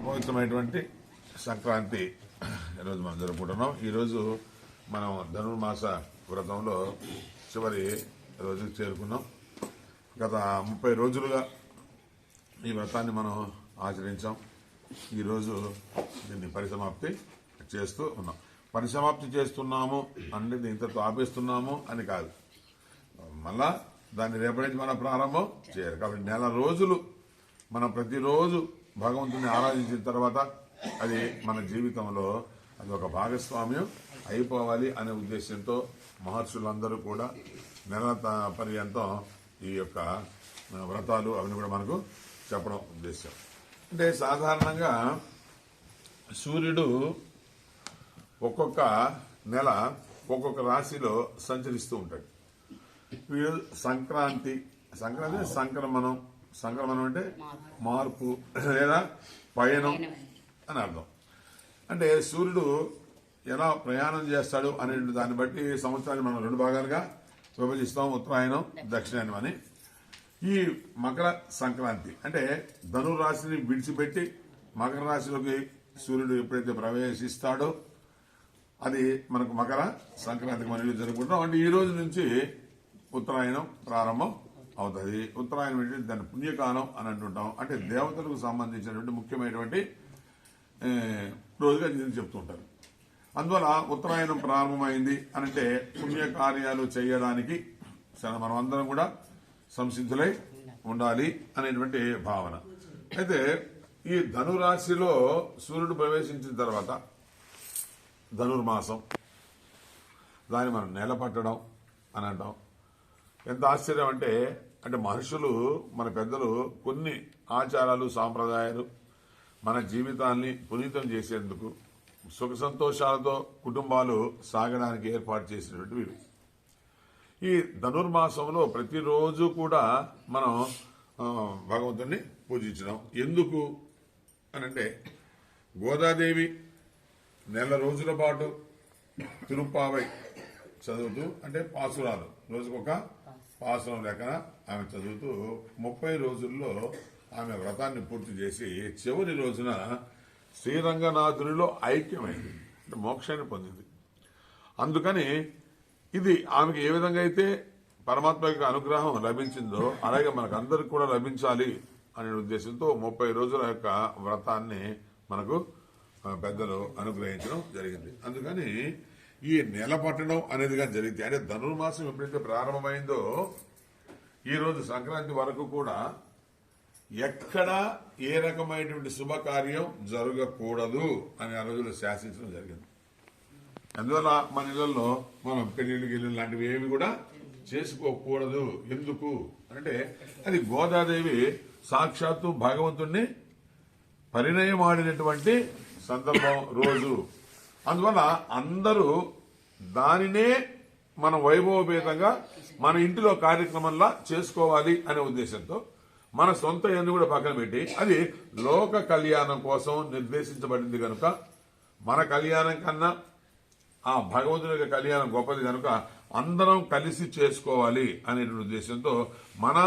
అపవిత్రమైనటువంటి సంక్రాంతి ఈరోజు మనం జరుపుకుంటున్నాం. ఈరోజు మనం ధనుర్మాస వ్రతంలో చివరి రోజుకి చేరుకున్నాం. గత ముప్పై రోజులుగా ఈ వ్రతాన్ని మనం ఆచరించాం. ఈరోజు దీన్ని పరిసమాప్తి చేస్తూ ఉన్నాం. పరిసమాప్తి చేస్తున్నాము అంటే ఇంతతో ఆపేస్తున్నాము అని కాదు. మళ్ళా దాన్ని రేపటి నుంచి మనం ప్రారంభం చేయాలి. కాబట్టి నెల రోజులు మనం ప్రతిరోజు భగవంతుని ఆరాధించిన తర్వాత అది మన జీవితంలో అది ఒక భాగస్వామ్యం అయిపోవాలి అనే ఉద్దేశంతో మహర్షులందరూ కూడా నెల త- పర్యంతం ఈ యొక్క వ్రతాలు అవన్నీ కూడా మనకు చెప్పడం ఉద్దేశం. అంటే సాధారణంగా సూర్యుడు ఒక్కొక్క నెల ఒక్కొక్క రాశిలో సంచరిస్తూ ఉంటాడు. వీడు సంక్రాంతి సంక్రాంతి సంక్రమణం సంక్రమణం అంటే మార్పు. లేదా పయనం అని అర్థం. అంటే సూర్యుడు ఎలా ప్రయాణం చేస్తాడు అనే దాన్ని బట్టి సంవత్సరాన్ని మనం రెండు భాగాలుగా విభజిస్తాం ఉత్తరాయణం దక్షిణాయనం. అని. ఈ మకర సంక్రాంతి అంటే ధనురాశిని విడిచిపెట్టి మకర రాశిలోకి సూర్యుడు ఎప్పుడైతే ప్రవేశిస్తాడో అది మనకు మకర సంక్రాంతికి మనం జరుపుకుంటాం. అంటే ఈ రోజు నుంచి ఉత్తరాయణం ప్రారంభం. అవుతుంది. ఉత్తరాయణం అంటే దాన్ని పుణ్యకాలం అని అంటుంటాం. అంటే దేవతలకు సంబంధించినటువంటి ముఖ్యమైనటువంటి రోజుగా దీన్ని చెప్తుంటారు అందువల్ల ఉత్తరాయణం ప్రారంభమైంది అని అంటే పుణ్యకార్యాలు చేయడానికి మనం అందరం కూడా సంసిద్ధులై ఉండాలి అనేటువంటి భావన. అయితే ఈ ధనురాశిలో సూర్యుడు ప్రవేశించిన తర్వాత ధనుర్మాసం దాన్ని మనం నెల పట్టడం అని అంటాం. ఎంత ఆశ్చర్యం అంటే అంటే మనుషులు మన పెద్దలు కొన్ని ఆచారాలు సాంప్రదాయాలు మన జీవితాన్ని పునీతం చేసేందుకు సుఖ సంతోషాలతో కుటుంబాలు సాగడానికి ఏర్పాటు చేసినటువంటి వీరు ఈ ధనుర్మాసంలో ప్రతిరోజు కూడా మనం ఆ, భగవంతుని పూజించడం ఎందుకు అని అంటే గోదాదేవి నెల రోజుల పాటు తిరుప్పావై చదువుతూ అంటే పాసురాలు. రోజుకొక పాసురం లెక్కన ఆమె చదువుతూ ముప్పై రోజుల్లో ఆమె వ్రతాన్ని పూర్తి చేసి చివరి రోజున శ్రీరంగనాథునిలో ఐక్యమైంది. అంటే మోక్షాన్ని పొందింది. అందుకని ఇది ఆమెకి ఏ విధంగా అయితే పరమాత్మ యొక్క అనుగ్రహం లభించిందో అలాగే మనకందరికి కూడా లభించాలి అనే ఉద్దేశంతో ముప్పై రోజుల యొక్క వ్రతాన్ని మనకు పెద్దలు అనుగ్రహించడం జరిగింది. అందుకని ఈ నెల పట్టడం అనేదిగా జరిగింది. అంటే ధనుర్మాసం ఎప్పుడైతే ప్రారంభమైందో ఈరోజు సంక్రాంతి వరకు కూడా ఎక్కడ ఏ రకమైనటువంటి శుభకార్యం జరగకూడదు అని ఆ రోజుల్లో శాసించడం జరిగింది. అందువల్ల మన ఇళ్ళలో మనం పెళ్ళిళ్ళు గిల్లు లాంటివి ఏమి కూడా చేసుకోకూడదు. ఎందుకు అంటే అది గోదాదేవి సాక్షాత్తు భగవంతుణ్ణి పరిణయం ఆడినటువంటి సందర్భం రోజు. అందువల్ల అందరూ దానినే మన వైభవపేతంగా మన ఇంటిలో కార్యక్రమంలా చేసుకోవాలి అనే ఉద్దేశంతో మన సొంత ఎన్ను కూడా పక్కన పెట్టి అది లోక కళ్యాణం కోసం నిర్దేశించబడింది కనుక మన కళ్యాణం కన్నా ఆ భగవంతుని యొక్క కళ్యాణం గొప్పది కనుక అందరం కలిసి చేసుకోవాలి అనేటువంటి ఉద్దేశంతో మన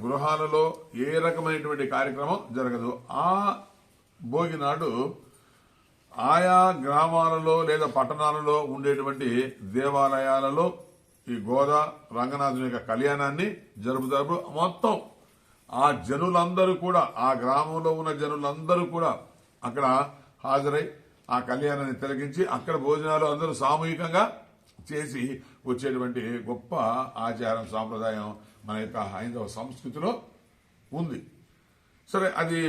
గృహాలలో ఏ రకమైనటువంటి కార్యక్రమం జరగదు. ఆ భోగి నాడు ఆయా గ్రామాలలో లేదా పట్టణాలలో ఉండేటువంటి దేవాలయాలలో ఈ గోదా రంగనాథుని యొక్క కళ్యాణాన్ని జరుపుతారు మొత్తం ఆ జనులందరూ కూడా ఆ గ్రామంలో ఉన్న జనులందరూ కూడా అక్కడ హాజరై ఆ కళ్యాణాన్ని తిలకించి అక్కడ భోజనాలు అందరూ సామూహికంగా చేసి వచ్చేటువంటి గొప్ప ఆచారం సాంప్రదాయం మన యొక్క హైందవ సంస్కృతిలో ఉంది. సరే అది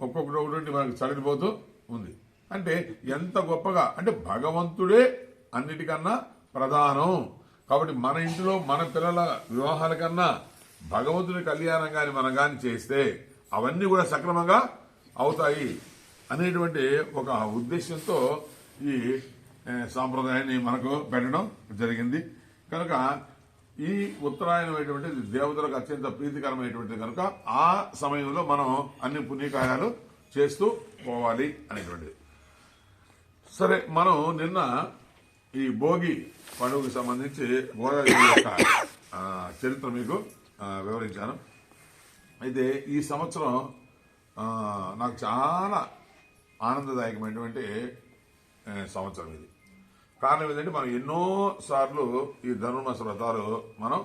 ఒక్కొక్కటి ఒకటి మనకు చదివిపోతూ ఉంది. అంటే ఎంత గొప్పగా అంటే భగవంతుడే అన్నిటికన్నా ప్రధానం. కాబట్టి మన ఇంటిలో మన పిల్లల వివాహాల కన్నా భగవంతుని కళ్యాణం కానీ మనం కానీ చేస్తే అవన్నీ కూడా సక్రమంగా అవుతాయి అనేటువంటి ఒక ఉద్దేశంతో ఈ సాంప్రదాయాన్ని మనకు పెట్టడం జరిగింది. కనుక ఈ ఉత్తరాయణం అనేటువంటిది దేవతలకు అత్యంత ప్రీతికరమైనటువంటిది కనుక ఆ సమయంలో మనం అన్ని పుణ్యకార్యాలు చేస్తూ పోవాలి అనేటువంటిది. సరే మనం నిన్న ఈ భోగి పండుగకు సంబంధించి గోదావరి యొక్క చరిత్ర మీకు వివరించాను. అయితే ఈ సంవత్సరం నాకు చాలా ఆనందదాయకమైనటువంటి సంవత్సరం ఇది. కారణం ఏంటంటే మనం ఎన్నో సార్లు ఈ ధనుర్మాస వ్రతాలు మనం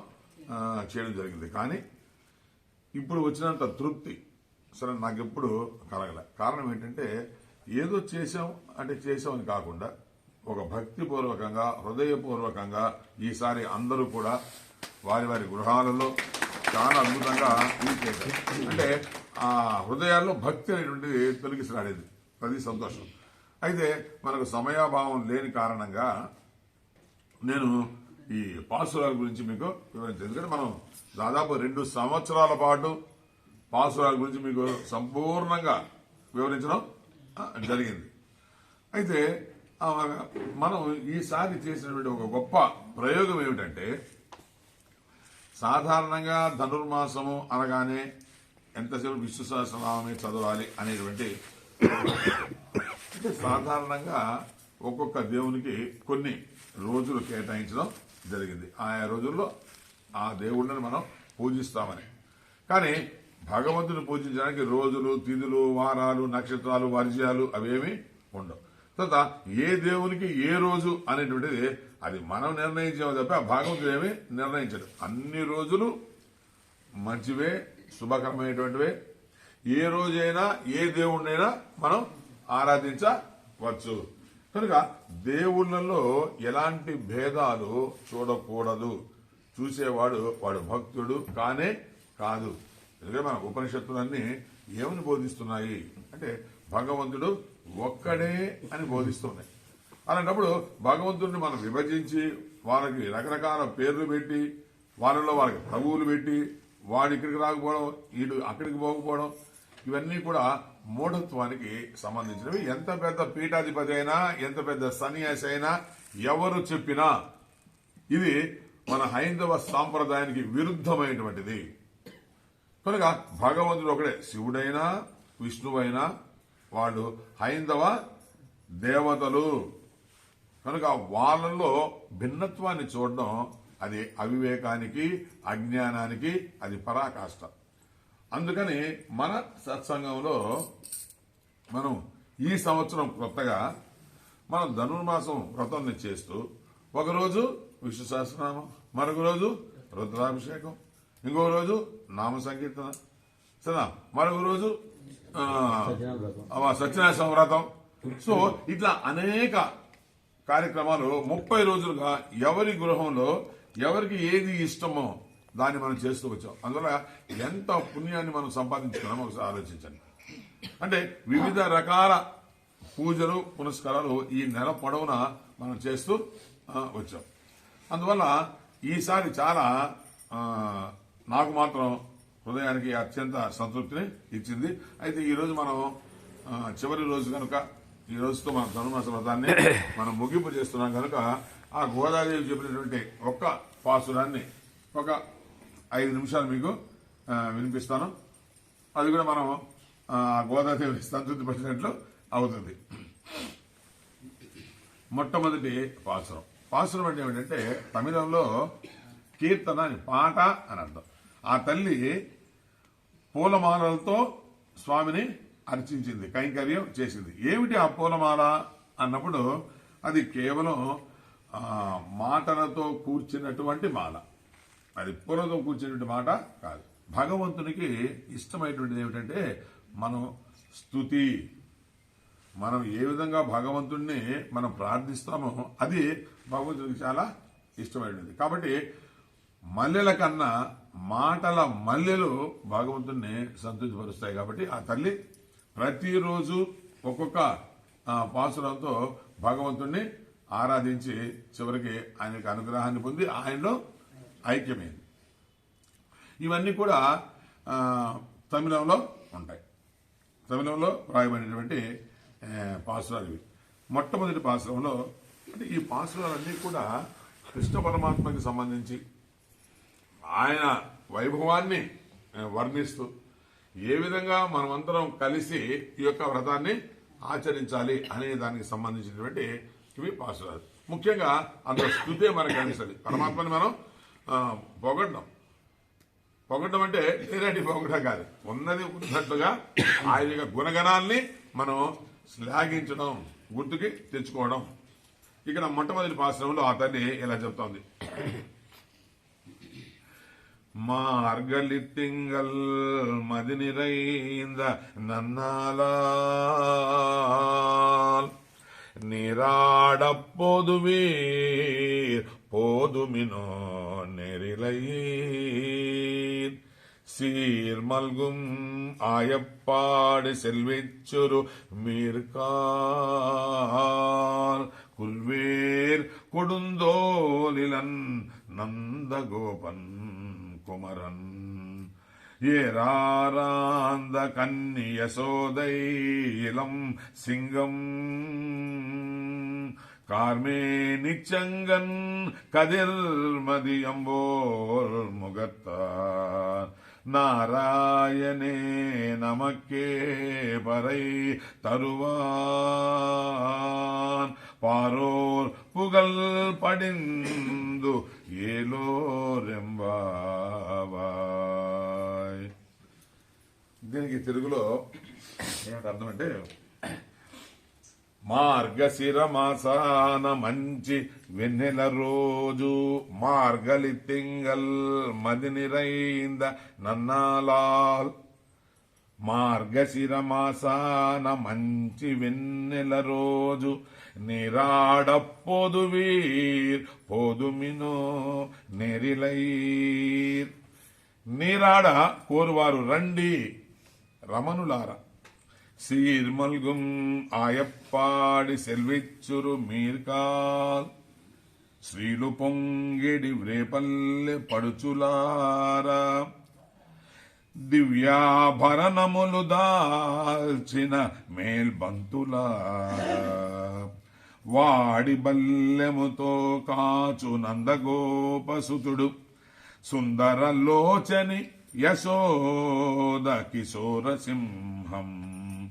చేయడం జరిగింది. కానీ ఇప్పుడు వచ్చినంత తృప్తి సరే నాకు ఎప్పుడు కలగలే. కారణం ఏంటంటే ఏదో చేసాం అంటే చేసాం అని కాకుండా ఒక భక్తిపూర్వకంగా హృదయపూర్వకంగా ఈసారి అందరూ కూడా వారి వారి గృహాలలో చాలా అద్భుతంగా చేశారు. అంటే ఆ హృదయాల్లో భక్తి అనేటువంటిది తొలగిసిరాడేది అది సంతోషం. అయితే మనకు సమయాభావం లేని కారణంగా నేను ఈ పాసురాల గురించి మీకు వివరించాను. ఎందుకంటే మనం దాదాపు రెండు సంవత్సరాల పాటు పాసురాల గురించి మీకు సంపూర్ణంగా వివరించడం జరిగింది. అయితే మనం ఈసారి చేసినటువంటి ఒక గొప్ప ప్రయోగం ఏమిటంటే సాధారణంగా ధనుర్మాసము అనగానే ఎంతసేపు విష్ణు సహస్రనామే చదవాలి అనేటువంటి అంటే సాధారణంగా ఒక్కొక్క దేవునికి కొన్ని రోజులు కేటాయించడం జరిగింది. ఆయా రోజుల్లో ఆ దేవుళ్ళని మనం పూజిస్తామని. కానీ భగవంతుని పూజించడానికి రోజులు తిథులు వారాలు నక్షత్రాలు వర్జ్యాలు అవేమి ఉండవు. తర్వాత ఏ దేవునికి ఏ రోజు అనేటువంటిది అది మనం నిర్ణయించేమో తప్ప ఆ భగవంతుడు ఏమి నిర్ణయించడు. అన్ని రోజులు మంచివే శుభకరమైనటువంటివే. ఏ రోజైనా ఏ దేవుణ్ణైనా మనం ఆరాధించవచ్చు. కనుక దేవుళ్ళలో ఎలాంటి భేదాలు చూడకూడదు. చూసేవాడు వాడు భక్తుడు కానే కాదు. ఎందుకంటే మన ఉపనిషత్తులన్నీ ఏమని బోధిస్తున్నాయి? అంటే భగవంతుడు ఒక్కడే అని బోధిస్తున్నాయి. అలాంటప్పుడు భగవంతుడిని మనం విభజించి వాళ్ళకి రకరకాల పేర్లు పెట్టి వాళ్ళలో వాళ్ళకి ప్రభువులు పెట్టి వాడు ఇక్కడికి రాకపోవడం వీడు అక్కడికి పోకపోవడం ఇవన్నీ కూడా మూఢత్వానికి సంబంధించినవి. ఎంత పెద్ద పీఠాధిపతి అయినా ఎంత పెద్ద సన్యాసి అయినా ఎవరు చెప్పినా ఇది మన హైందవ సాంప్రదాయానికి విరుద్ధమైనటువంటిది. కనుక భగవంతుడు ఒకడే శివుడైనా విష్ణువైనా వాళ్ళు హైందవ దేవతలు. కనుక వాళ్ళలో భిన్నత్వాన్ని చూడడం అది అవివేకానికి అజ్ఞానానికి అది పరాకాష్ట. అందుకని మన సత్సంగంలో మనం ఈ సంవత్సరం కొత్తగా మనం ధనుర్మాసం వ్రతాన్ని చేస్తూ ఒకరోజు విష్ణు సహస్రనామం మరొక రోజు రుద్రాభిషేకం. ఇంకో రోజు నామ సంకీర్తన. సరేనా? మరొక రోజు సత్యనారాయణ వ్రతం. సో ఇట్లా అనేక కార్యక్రమాలు ముప్పై రోజులుగా ఎవరి గృహంలో ఎవరికి ఏది ఇష్టమో దాన్ని మనం చేస్తూ వచ్చాం. అందువల్ల ఎంత పుణ్యాన్ని మనం సంపాదించుకున్నామో ఒకసారి ఆలోచించండి. అంటే వివిధ రకాల పూజలు పునస్కారాలు ఈ నెల పొడవునా మనం చేస్తూ వచ్చాం. అందువల్ల ఈసారి చాలా నాకు మాత్రం హృదయానికి అత్యంత సంతృప్తిని ఇచ్చింది. అయితే ఈ రోజు మనం చివరి రోజు కనుక ఈ రోజుతో మన ధనుమాస వ్రతాన్ని మనం ముగింపు చేస్తున్నాం కనుక ఆ గోదాదేవి చెప్పినటువంటి ఒక్క పాసురాన్ని ఒక ఐదు నిమిషాలు మీకు వినిపిస్తాను. అది కూడా మనం ఆ, గోదాదేవి సంతృప్తి పడినట్లు అవుతుంది. మొట్టమొదటి పాసురం. పాసురం అంటే ఏమిటంటే తమిళంలో కీర్తన అని పాట అని అర్థం. ఆ తల్లి పూలమాలలతో స్వామిని అర్చించింది కైంకర్యం చేసింది. ఏమిటి ఆ పూలమాల అన్నప్పుడు అది కేవలం మాటలతో కూర్చున్నటువంటి మాల. అది పూలతో కూర్చున్నటువంటి మాట కాదు. భగవంతునికి ఇష్టమైనటువంటిది ఏమిటంటే మనం స్తుతి. మనం ఏ విధంగా భగవంతుణ్ణి మనం ప్రార్థిస్తామో అది భగవంతుడికి చాలా ఇష్టమైనది కాబట్టి మల్లెల కన్నా మాటల మల్లెలు భగవంతుణ్ణి సంతృప్తిపరుస్తాయి కాబట్టి ఆ తల్లి ప్రతిరోజు ఒక్కొక్క పాసురంతో భగవంతుణ్ణి ఆరాధించి చివరికి ఆయనకు అనుగ్రహాన్ని పొంది ఆయనలో ఐక్యమైంది. ఇవన్నీ కూడా తమిళంలో ఉంటాయి. తమిళంలో రాయబడినటువంటి పాసురాలు ఇవి. మొట్టమొదటి పాసురంలో అంటే ఈ పాసురాలన్నీ కూడా కృష్ణ పరమాత్మకి సంబంధించి ఆయన వైభవాన్ని వర్ణిస్తూ ఏ విధంగా మనమందరం కలిసి ఈ యొక్క వ్రతాన్ని ఆచరించాలి అనే దానికి సంబంధించినటువంటి ఇవి పాసురాలు ముఖ్యంగా అంత స్థుతే మనకు అనిస్తుంది పరమాత్మని మనం ఆ, పొగడ్డం పొగడ్డం అంటే లేనటి పొగడం కాదు. ఉన్నది ఉన్నట్లుగా ఆయన యొక్క గుణగణాల్ని మనం శ్లాఘించడం గుర్తుకి తెచ్చుకోవడం. ఇక్కడ మొట్టమొదటి పాశ్రమంలో ఆ తల్లి ఇలా చెప్తోంది. மார்கழித்திங்கள் மதி நிறைந்த நன்னாளால். நீராடப் பொதுவீர் போதுமினோ நெறிலையீர். சீர் மல்கும் ஆயப்பாடு செல்விச்சுரு மீர்கால். குல்வேர் கொடுந்தோலிலன் நந்தகோபன் குமரன். ஏராராந்த கன்னிய சோதை இளம் சிங்கம். கார்மே நிச்சங்கன் கதிர்மதியம்போல் முகத்தார். நாராயணே நமக்கே பறை தருவான் பாரோர் புகழ் படிந்து ఏలోరెంబావాయ్ దీనికి తెలుగులో ఏమిటి అర్థం అంటే మార్గశిర మాసాన మంచి వెన్నెల రోజు మార్గలి తింగల్ మది నిరైంద నన్నాలాల్ మార్గశిరమాసాన మంచి వెన్నెల రోజు. నిరాడ పొదువీర్ పొదుమినో నెరిలైర్ నీరాడ కోరువారు రండి రమణులార. సీర్మల్గుం ఆయప్పాడి సెల్విచ్చురు మీర్కాల్. శ్రీలు పొంగిడి వ్రేపల్లె పడుచులారా. దివ్యాభరణములు దాల్చిన మేల్బంతులా. వాడి బల్లెముతో కాచు నందగోపసుతుడు. సుందరలోచని యశోద కిశోర సింహం.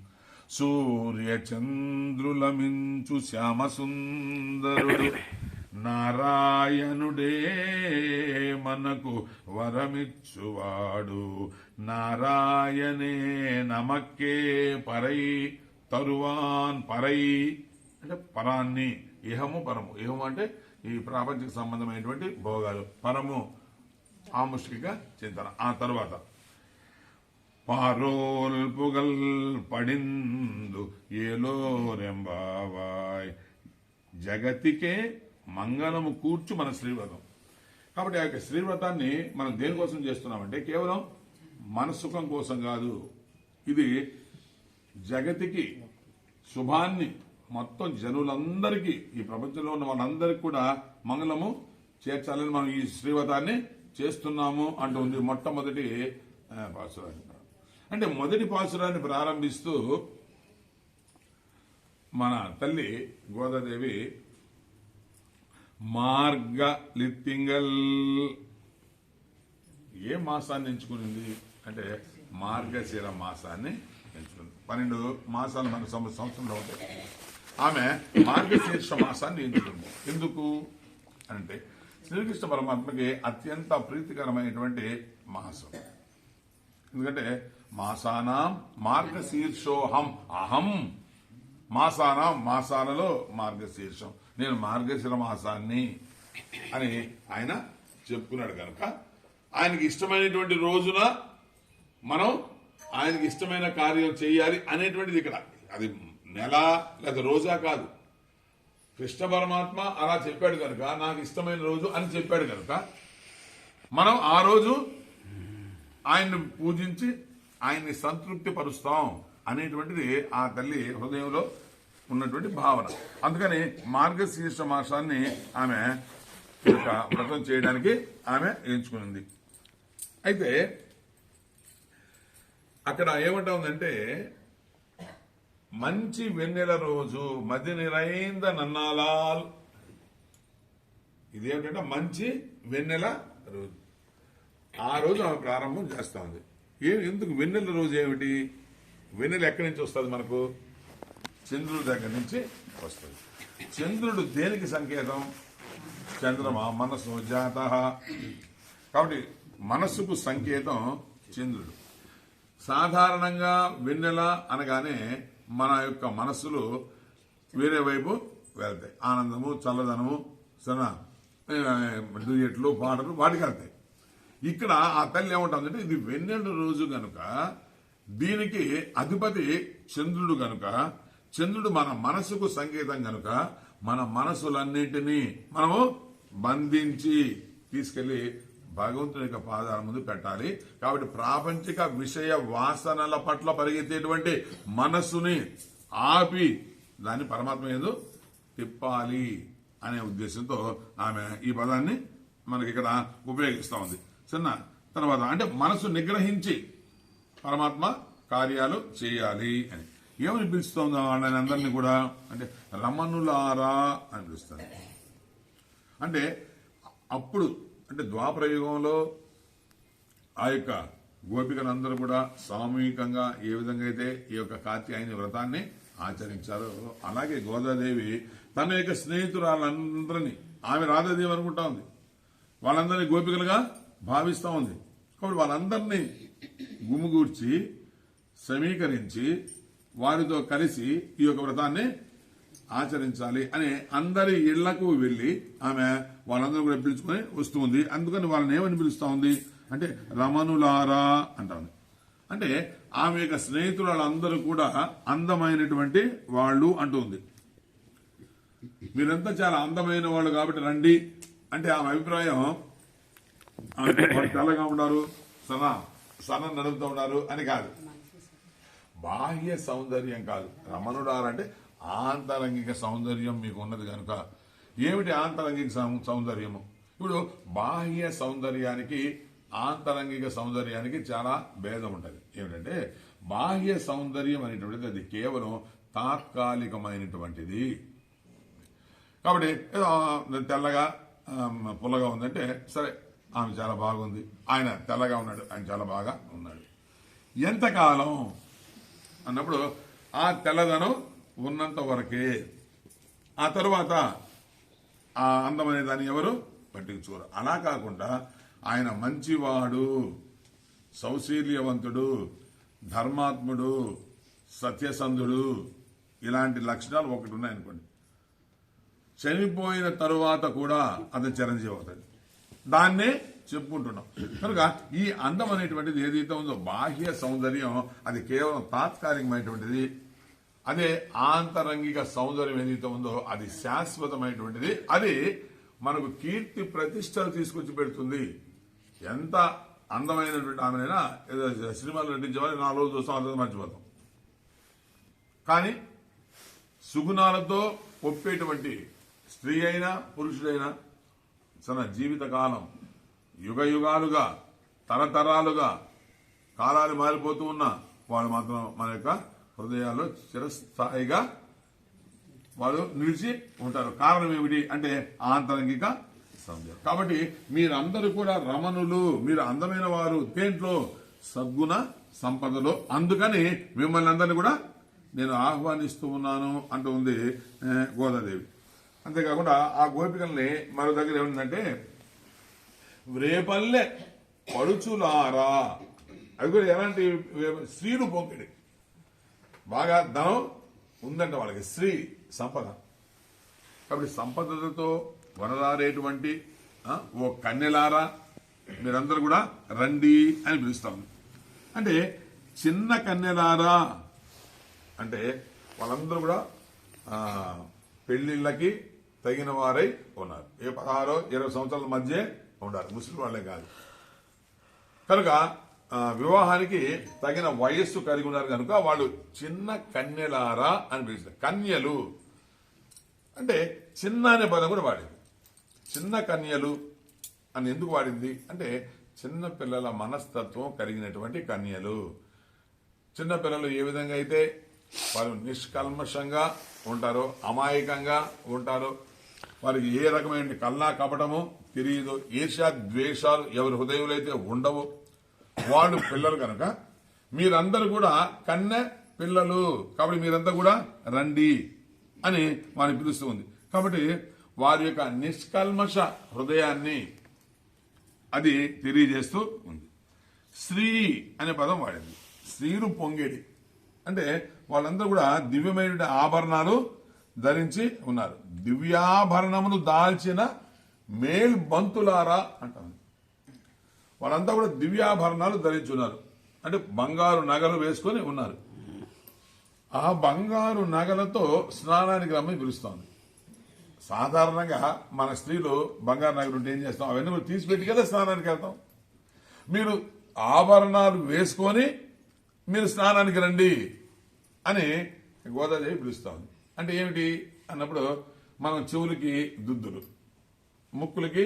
సూర్యచంద్రులమించు శ్యామసుందరుడు. నారాయణుడే మనకు వరమిచ్చువాడు. నారాయణే నమక్కే పరై తరువాన్ పరై. అంటే పరాన్ని ఇహము పరము. ఇహము అంటే ఈ ప్రాపంచిక సంబంధమైనటువంటి భోగాలు. పరము ఆముష్కిక చింతన. ఆ తర్వాత పారోల్ పుగల్ పడిందు ఏలోరెంబావాయ్. జగతికే మంగళము కూర్చు మన శ్రీవ్రతం కాబట్టి ఆ యొక్క శ్రీవ్రతాన్ని మనం దేనికోసం చేస్తున్నామంటే కేవలం మన సుఖం కోసం కాదు. ఇది జగతికి శుభాన్ని మొత్తం జనులందరికీ ఈ ప్రపంచంలో ఉన్న వాళ్ళందరికీ కూడా మంగళము చేర్చాలని మనం ఈ శ్రీవ్రతాన్ని చేస్తున్నాము అంటుంది మొట్టమొదటి పాసురాన్ని అంటే మొదటి పాసురాన్ని ప్రారంభిస్తూ మన తల్లి గోదాదేవి మార్గ లిత్తింగల్ ఏ మాసాన్ని ఎంచుకునింది? అంటే మార్గశిర మాసాన్ని ఎంచుకుంది పన్నెండు మాసాలు మన సంవత్సరంలో ఉంటాయి. ఆమె మార్గశీర్ష మాసాన్ని ఎంచుకుంది. ఎందుకు? అంటే శ్రీకృష్ణ పరమాత్మకి అత్యంత ప్రీతికరమైనటువంటి మాసం. ఎందుకంటే మాసానాం మార్గశీర్షోహం. అహం. మాసానాం మాసాలలో మార్గశీర్షం. నేను మార్గశిర మాసాన్ని అని ఆయన చెప్పుకున్నాడు కనుక ఆయనకి ఇష్టమైనటువంటి రోజున మనం ఆయనకి ఇష్టమైన కార్యం చేయాలి అనేటువంటిది ఇక్కడ. అది నెల లేదా రోజా కాదు. కృష్ణ పరమాత్మ అలా చెప్పాడు కనుక నాకు ఇష్టమైన రోజు అని చెప్పాడు కనుక మనం ఆ రోజు ఆయన్ని పూజించి ఆయన్ని సంతృప్తి పరుస్తాం అనేటువంటిది ఆ తల్లి హృదయంలో ఉన్నటువంటి భావన. అందుకని మార్గశీర్ష మాసాన్ని ఆమె యొక్క వ్రతం చేయడానికి ఆమె ఎంచుకునింది. అయితే అక్కడ ఏమంటా ఉందంటే మంచి వెన్నెల రోజు మధ్య నిరైంద నన్నాలాల్. ఇదేమిటంటే మంచి వెన్నెల రోజు. ఆ రోజు ఆమె ప్రారంభం చేస్తా ఉంది. ఎందుకు? వెన్నెల రోజు ఏమిటి? వెన్నెల ఎక్కడి నుంచి వస్తుంది మనకు? చంద్రుడి దగ్గర నుంచి వస్తుంది. చంద్రుడు దేనికి సంకేతం? చంద్రమా మనసు జాత. కాబట్టి మనస్సుకు సంకేతం చంద్రుడు. సాధారణంగా వెన్నెల అనగానే మన యొక్క మనస్సులు వేరే వైపు వెళ్తాయి. ఆనందము చల్లదనము సరేనా డ్యూయట్లు పాటలు వాటికి వెళ్తాయి. ఇక్కడ ఆ తల్లి ఏమంటుందంటే ఇది వెన్నెల రోజు గనుక దీనికి అధిపతి చంద్రుడు గనుక చంద్రుడు మన మనసుకు సంకేతం గనుక మన మనసులన్నింటినీ మనము బంధించి తీసుకెళ్ళి భగవంతుని యొక్క పాదాల ముందు పెట్టాలి. కాబట్టి ప్రాపంచిక విషయ వాసనల పట్ల పరిగెత్తేటువంటి మనస్సుని ఆపి దాన్ని పరమాత్మ ఏదో తిప్పాలి అనే ఉద్దేశంతో ఆమె ఈ పదాన్ని మనకి ఇక్కడ ఉపయోగిస్తా ఉంది. చిన్న తర్వాత అంటే మనసు నిగ్రహించి పరమాత్మ కార్యాలు చేయాలి అని. ఏమని పిలుస్తోంది వాళ్ళని అందరినీ కూడా అంటే రమణులారా అని పిలుస్తుంది అంటే అప్పుడు అంటే ద్వాపరయుగంలో ఆ యొక్క గోపికలందరూ కూడా సామూహికంగా ఏ విధంగా అయితే ఈ యొక్క కార్తీయాయని వ్రతాన్ని ఆచరించారో అలాగే గోదాదేవి తన యొక్క స్నేహితురాలందరినీ ఆమె రాధాదేవి అనుకుంటా ఉంది. వాళ్ళందరినీ గోపికలుగా భావిస్తూ ఉంది. కాబట్టి వాళ్ళందరినీ గుమిగూర్చి సమీకరించి వారితో కలిసి ఈ యొక్క వ్రతాన్ని ఆచరించాలి అని అందరి ఇళ్ళకు వెళ్ళి ఆమె వాళ్ళందరూ కూడా పిలుచుకొని వస్తుంది అందుకని వాళ్ళని ఏమని పిలుస్తా ఉంది? అంటే రమణులారా అంటుంది అంటే ఆమె యొక్క స్నేహితులందరూ కూడా అందమైనటువంటి వాళ్ళు అంటుంది మీరంతా చాలా అందమైన వాళ్ళు కాబట్టి రండి. అంటే ఆమె అభిప్రాయం ఆమె వాళ్ళు తెల్లగా ఉన్నారు సన సన నడుపుతూ ఉన్నారు అని కాదు. బాహ్య సౌందర్యం కాదు. రమణుడారంటే ఆంతరంగిక సౌందర్యం మీకు ఉన్నది కనుక. ఏమిటి ఆంతరంగిక సౌ- సౌందర్యము? ఇప్పుడు బాహ్య సౌందర్యానికి ఆంతరంగిక సౌందర్యానికి చాలా భేదం ఉంటుంది. ఏమిటంటే బాహ్య సౌందర్యం అనేటువంటిది అది కేవలం తాత్కాలికమైనటువంటిది. కాబట్టి ఏదో తెల్లగా పుల్లగా ఉందంటే సరే ఆమె చాలా బాగుంది. ఆయన తెల్లగా ఉన్నాడు ఆయన చాలా బాగా ఉన్నాడు. ఎంతకాలం అన్నప్పుడు ఆ తెల్లదనం ఉన్నంత వరకే. ఆ తరువాత ఆ అందమనే దాన్ని ఎవరు? పట్టించుకోరు అలా కాకుండా ఆయన మంచివాడు సౌశీల్యవంతుడు ధర్మాత్ముడు సత్యసంధుడు ఇలాంటి లక్షణాలు ఒకటి ఉన్నాయనుకోండి. చనిపోయిన తరువాత కూడా అతను చిరంజీవి అవుతాడు. దాన్నే చెప్పుకుంటున్నాం. కనుక ఈ అందం అనేటువంటిది ఏదైతే ఉందో బాహ్య సౌందర్యం అది కేవలం తాత్కాలికమైనటువంటిది. అదే ఆంతరంగిక సౌందర్యం ఏదైతే ఉందో అది శాశ్వతమైనటువంటిది. అది మనకు కీర్తి ప్రతిష్టలు తీసుకొచ్చి పెడుతుంది. ఎంత అందమైనటువంటి ఆమెనైనా ఏదో సినిమాలు నటించేవాళ్ళు నాలుగు రోజులు చూస్తాం అర్థం మర్చిపోతాం. కానీ సుగుణాలతో ఒప్పేటువంటి స్త్రీ అయినా పురుషుడైనా తన జీవితకాలం యుగ యుగాలుగా తరతరాలుగా కాలాలు మారిపోతూ ఉన్న వాళ్ళు మాత్రం మన యొక్క హృదయాల్లో చిరస్థాయిగా వాళ్ళు నిలిచి ఉంటారు. కారణం ఏమిటి అంటే ఆంతరంగిక సౌందర్యం కాబట్టి మీరందరూ కూడా రమణులు మీరు అందమైన వారు దేంట్లో? సద్గుణ సంపదలో. అందుకని మిమ్మల్ని అందరినీ కూడా నేను ఆహ్వానిస్తూ ఉన్నాను అంటూ ఉంది గోదాదేవి. అంతేకాకుండా ఆ గోపికల్ని మరో దగ్గర ఏమిటంటే రేపల్లె పడుచులారా. అది కూడా ఎలాంటి స్త్రీలు పొంకిడి. బాగా ధనం ఉందంట వాళ్ళకి స్త్రీ సంపద. కాబట్టి సంపదలతో వనరారేటువంటి ఓ కన్నెలారా మీరందరూ కూడా రండి అని పిలుస్తాం. అంటే చిన్న కన్నెలారా అంటే వాళ్ళందరూ కూడా పెళ్ళిళ్ళకి తగిన వారై ఉన్నారు. ఏ పదహారో ఇరవై సంవత్సరాల మధ్య ఉండాలి. ముస్లిం వాళ్ళే కాదు. కనుక వివాహానికి తగిన వయస్సు కలిగి ఉన్నారు కనుక వాళ్ళు చిన్న కన్యలారా అని పిలుస్తారు. కన్యలు అంటే చిన్న అనే పదం కూడా వాడింది. చిన్న కన్యలు అని ఎందుకు వాడింది? అంటే చిన్న పిల్లల మనస్తత్వం కలిగినటువంటి కన్యలు. చిన్న పిల్లలు ఏ విధంగా అయితే వారు నిష్కల్మషంగా ఉంటారో అమాయకంగా ఉంటారో వారికి ఏ రకమైన కల్లా కపటము తెలియదు ఈర్ష్యా ద్వేషాలు ఎవరి హృదయంలో అయితే ఉండవు వాళ్ళు పిల్లలు కనుక మీరందరూ కూడా కన్నె పిల్లలు. కాబట్టి మీరంతా కూడా రండి అని వారిని పిలుస్తూ ఉంది. కాబట్టి వారి యొక్క నిష్కల్మష హృదయాన్ని అది తెలియజేస్తూ ఉంది. స్త్రీ అనే పదం వాడింది. స్త్రీలు పొంగేడి అంటే వాళ్ళందరూ కూడా దివ్యమైన ఆభరణాలు ధరించి ఉన్నారు. దివ్యాభరణమును దాల్చిన మేల్బంతులారా అంటారు. వాళ్ళంతా కూడా దివ్యాభరణాలు ధరించి ఉన్నారు అంటే బంగారు నగలు వేసుకొని ఉన్నారు. ఆ బంగారు నగలతో స్నానానికి రమ్మని పిలుస్తోంది సాధారణంగా మన స్త్రీలు బంగారు నగలు ఉంటే ఏం చేస్తాం? అవన్నీ కూడా తీసిపెట్టి కదా స్నానానికి వెళ్తాం. మీరు ఆభరణాలు వేసుకొని మీరు స్నానానికి రండి అని గోదాదేవి పిలుస్తోంది అంటే ఏమిటి అన్నప్పుడు మనం చెవులకి దుద్దులు ముక్కులకి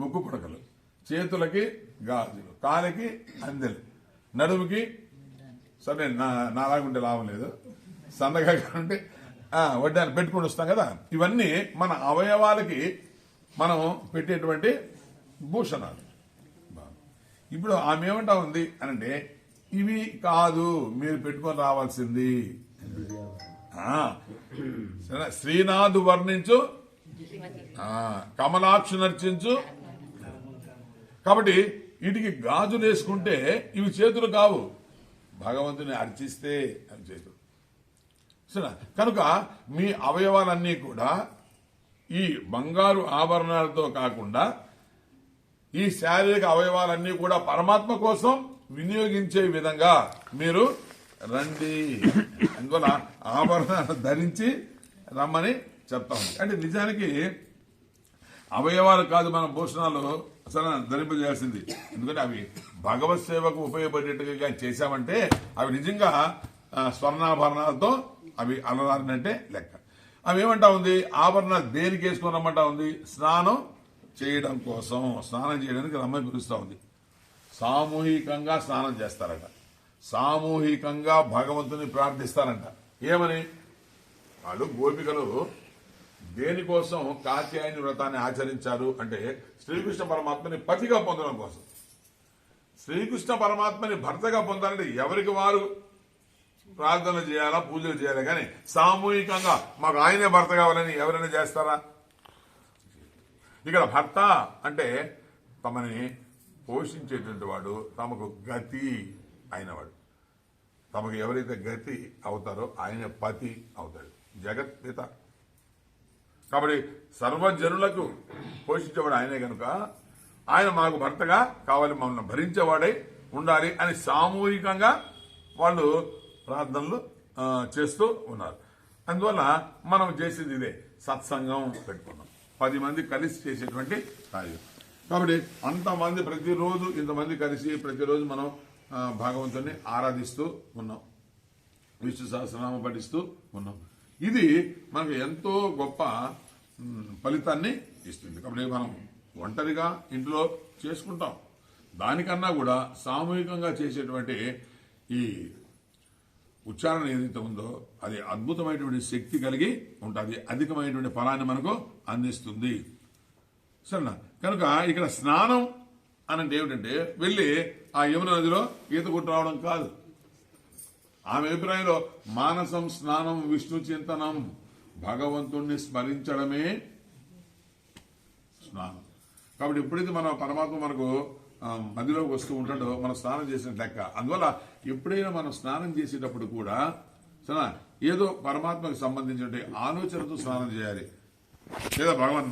ముక్కు పుడకలు చేతులకి గాజులు కాలికి అందెలు నడుముకి సరే నా నాలాగుంటే లాభం లేదు సన్నగా ఉంటే వడ్డాన్ని పెట్టుకుని వస్తాం కదా. ఇవన్నీ మన అవయవాలకి మనం పెట్టేటువంటి భూషణాలు. ఇప్పుడు ఆమె ఏమంటా ఉంది అనంటే ఇవి కాదు మీరు పెట్టుకొని రావాల్సింది. శ్రీనాథు వర్ణించు. ఆ, కమలాక్షు నర్చించు. కాబట్టి వీటికి గాజులు వేసుకుంటే ఇవి చేతులు కావు. భగవంతుని అర్చిస్తే అవి చేతులు. సరే కనుక మీ అవయవాలన్నీ కూడా ఈ బంగారు ఆభరణాలతో కాకుండా ఈ శారీరక అవయవాలన్నీ కూడా పరమాత్మ కోసం వినియోగించే విధంగా మీరు రండి. అందువల్ల ఆభరణాలు ధరించి రమ్మని చెప్తా ఉంది. అంటే నిజానికి అవయవాలు కాదు మన భూషణాలు అసలు ధరింపజేయాల్సింది. ఎందుకంటే అవి భగవత్ సేవకు ఉపయోగపడేట్టుగా చేశామంటే అవి నిజంగా స్వర్ణాభరణాలతో అవి అలరారినంటే లెక్క. అవి ఏమంటా ఉంది? ఆభరణ దేనికి వేసుకుని రమ్మంటా ఉంది? స్నానం చేయడం కోసం. స్నానం చేయడానికి రమ్మని పిలుస్తూ ఉంది. సామూహికంగా స్నానం చేస్తారట. సామూహికంగా భగవంతుని ప్రార్థిస్తారంట. ఏమని? వాళ్ళు గోపికలు దేనికోసం కాత్యాయని వ్రతాన్ని ఆచరించారు అంటే శ్రీకృష్ణ పరమాత్మని పతిగా పొందడం కోసం. శ్రీకృష్ణ పరమాత్మని భర్తగా పొందాలంటే ఎవరికి వారు ప్రార్థన చేయాలా పూజలు చేయాలా? కానీ సామూహికంగా మాకు ఆయనే భర్త కావాలని ఎవరైనా చేస్తారా? ఇక్కడ భర్త అంటే తమని పోషించేటువంటి వాడు తమకు గతి. అయినవాడు. తమకు ఎవరైతే గతి అవుతారో ఆయన పతి అవుతాడు. జగత్ పిత. కాబట్టి సర్వజనులకు పోషించేవాడు ఆయనే కనుక ఆయన మాకు భర్తగా కావాలి మమ్మల్ని భరించేవాడై ఉండాలి అని సామూహికంగా వాళ్ళు ప్రార్థనలు చేస్తూ ఉన్నారు. అందువల్ల మనం చేసేది ఇదే సత్సంగం పెట్టుకున్నాం. పది మంది కలిసి చేసేటువంటి కార్యం. కాబట్టి అంతమంది ప్రతిరోజు ఇంతమంది కలిసి ప్రతిరోజు మనం భగవంతుని ఆరాధిస్తూ ఉన్నాం. విష్ణు సహస్రనామ పఠిస్తూ ఉన్నాం. ఇది మనకు ఎంతో గొప్ప ఫలితాన్ని ఇస్తుంది. కాబట్టి మనం ఒంటరిగా ఇంట్లో చేసుకుంటాం. దానికన్నా కూడా సామూహికంగా చేసేటువంటి ఈ ఉచ్చారణ ఏదైతే ఉందో అది అద్భుతమైనటువంటి శక్తి కలిగి ఉంటుంది. అధికమైనటువంటి ఫలాన్ని మనకు అందిస్తుంది. సరేనా? కనుక ఇక్కడ స్నానం అనంటే ఏమిటంటే వెళ్ళి ఆ యమున నదిలో ఈత కొట్టు రావడం కాదు. ఆమె అభిప్రాయంలో మానసం స్నానం విష్ణు చింతనం భగవంతుణ్ణి స్మరించడమే స్నానం. కాబట్టి ఎప్పుడైతే మన పరమాత్మ మనకు మదిలోకి వస్తూ ఉంటాడో మనం స్నానం చేసిన లెక్క అందువల్ల ఎప్పుడైనా మనం స్నానం చేసేటప్పుడు కూడా సరేనా? ఏదో పరమాత్మకు సంబంధించిన ఆలోచనతో స్నానం చేయాలి. లేదా భగవన్